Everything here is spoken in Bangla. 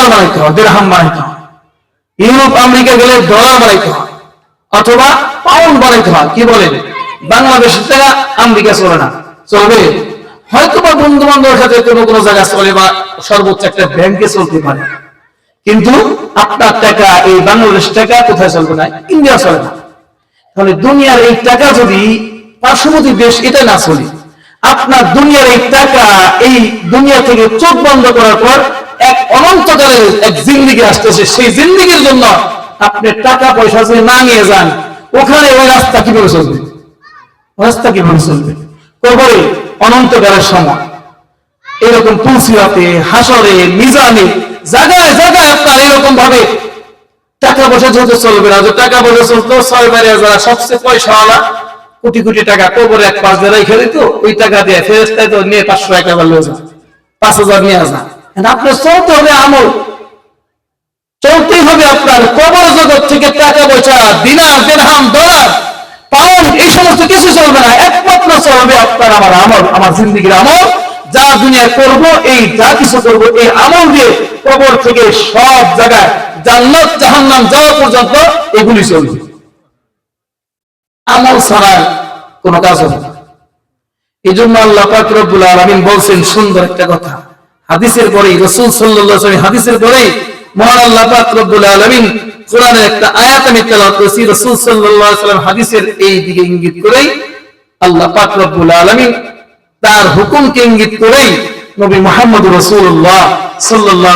ডলার বানাইতে হয় দেড়হাম বানাইতে হয়। ইউরোপ, আমেরিকা গেলে ডলার বানাইতে হয়, অথবা পাউন্ড বানাইতে হয়। কি বলেন? বাংলাদেশের টাকা আমেরিকা চলে না। চলবে? হয়তো বা বন্ধু বান্ধবের সাথে কোনো কোনো জায়গা চলে বা সর্বোচ্চ একটা ব্যাংকে চলতে পারে। কিন্তু আপনার টাকা, এই বাংলাদেশ টাকা কোথায় চলবে না? ইন্ডিয়া চলে না। তাহলে দুনিয়ার এই টাকা যদি পার্শ্ববর্তী দেশ এটা না চলে, আপনার দুনিয়ার এই টাকা এই দুনিয়া থেকে চোখ বন্ধ করার পর অনন্তকালের এক জিন্দিগি আসতেছে সেই জিন্দিগির জন্য আপনি টাকা পয়সা যদি না নিয়ে যান, ওখানে ওই রাস্তা কীভাবে চলবে? রাস্তা কীভাবে চলবে? কবরে অনন্তকালের সময় এরকম তুলসিরাতে, হাসরে, মিজানে, জায়গায় জায়গায় আপনার এরকম ভাবে টাকা পয়সা যেহেতু চলবে না যে টাকা পয়সা চলতো ছয় বারে যারা সবচেয়ে পয়সাওয়ালা, কোটি কোটি টাকা কবরে এক পাঁচ রেখে দিত, ওই টাকা দিয়ে ফেরেস্তায় তো নিয়ে পাঁচশো এক টাকা পাঁচ হাজার নিয়ে আসা আপনার চলতে হবে আমল। চলতেই হবে আপনার কবর জগৎ থেকে টাকা পয়সা দিনার দেড়হাম ডলার পাউন্ড এই সমস্ত কিছু চলবে না। একমাত্র চলবে আপনার আমার আমল, আমার জিন্দিগির আমল। যা দুনিয়ায় করব, এই যা কিছু করব, এই আমল দিয়ে কবর থেকে সব জায়গায় জান্নাত, জাহান্নাম যাওয়া পর্যন্ত এগুলি চলবে। আমল ছাড়া কোনো কাজ হবে এই জন্য আল্লাহ পাক রব্বুল বলছেন সুন্দর একটা কথা। হাদিসের পরেই, রসুল সাল্লাহ হাদিসের পরেই মহান আল্লাহ পাক রব্বুল আলামিন কোরআনের একটা আয়াত আমি তেলাওয়াত করেছি, রাসূল সাল্লাল্লাহু ওয়াসাল্লাম হাদিসের এই দিকে ইঙ্গিত করেই আল্লাহ পাক রব্বুল আলামিন তার হুকুমকে ইঙ্গিত করেই নবী মুহাম্মদ রাসূলুল্লাহ সাল্লাল্লাহু